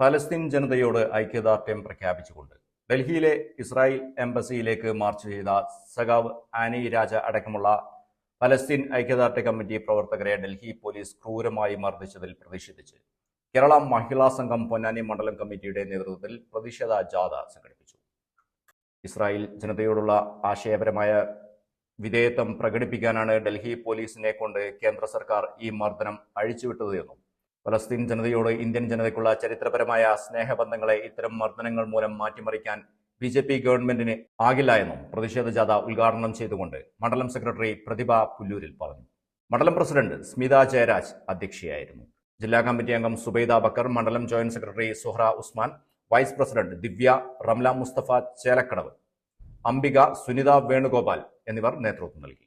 ഫലസ്തീൻ ജനതയോട് ഐക്യദാർഢ്യം പ്രഖ്യാപിച്ചുകൊണ്ട് ഡൽഹിയിലെ ഇസ്രായേൽ എംബസിയിലേക്ക് മാർച്ച് ചെയ്ത സഖാവ് ആനി രാജ അടക്കമുള്ള ഫലസ്തീൻ ഐക്യദാർഢ്യ കമ്മിറ്റി പ്രവർത്തകരെ ഡൽഹി പോലീസ് ക്രൂരമായി മർദ്ദിച്ചതിൽ പ്രതിഷേധിച്ച് കേരള മഹിളാ സംഘം പൊന്നാനി മണ്ഡലം കമ്മിറ്റിയുടെ നേതൃത്വത്തിൽ പ്രതിഷേധ ജാഥ സംഘടിപ്പിച്ചു. ഇസ്രായേൽ ജനതയോടുള്ള ആശയപരമായ വിധേയത്വം പ്രകടിപ്പിക്കാനാണ് ഡൽഹി പോലീസിനെ കൊണ്ട് കേന്ദ്ര സർക്കാർ ഈ മർദ്ദനം അഴിച്ചുവിട്ടത് എന്നും ഫലസ്തീൻ ജനതയോട് ഇന്ത്യൻ ജനതയ്ക്കുള്ള ചരിത്രപരമായ സ്നേഹബന്ധങ്ങളെ ഇത്തരം മർദ്ദനങ്ങൾ മൂലം മാറ്റിമറിക്കാൻ ബി ജെ പി ഗവൺമെന്റിന് ആകില്ല എന്നും പ്രതിഷേധ ജാഥ ഉദ്ഘാടനം ചെയ്തുകൊണ്ട് മണ്ഡലം സെക്രട്ടറി പ്രതിഭ പുല്ലൂരിൽ പറഞ്ഞു. മണ്ഡലം പ്രസിഡന്റ് സ്മിത ജയരാജ് അധ്യക്ഷയായിരുന്നു. ജില്ലാ കമ്മിറ്റി അംഗം സുബൈദ ബക്കർ മണ്ഡലം joint secretary Suhra Usman vice president Divya Ramla Mustafa Chelakkadavu Ambika Sunitha Venugopal എന്നിവർ നേതൃത്വം നൽകി.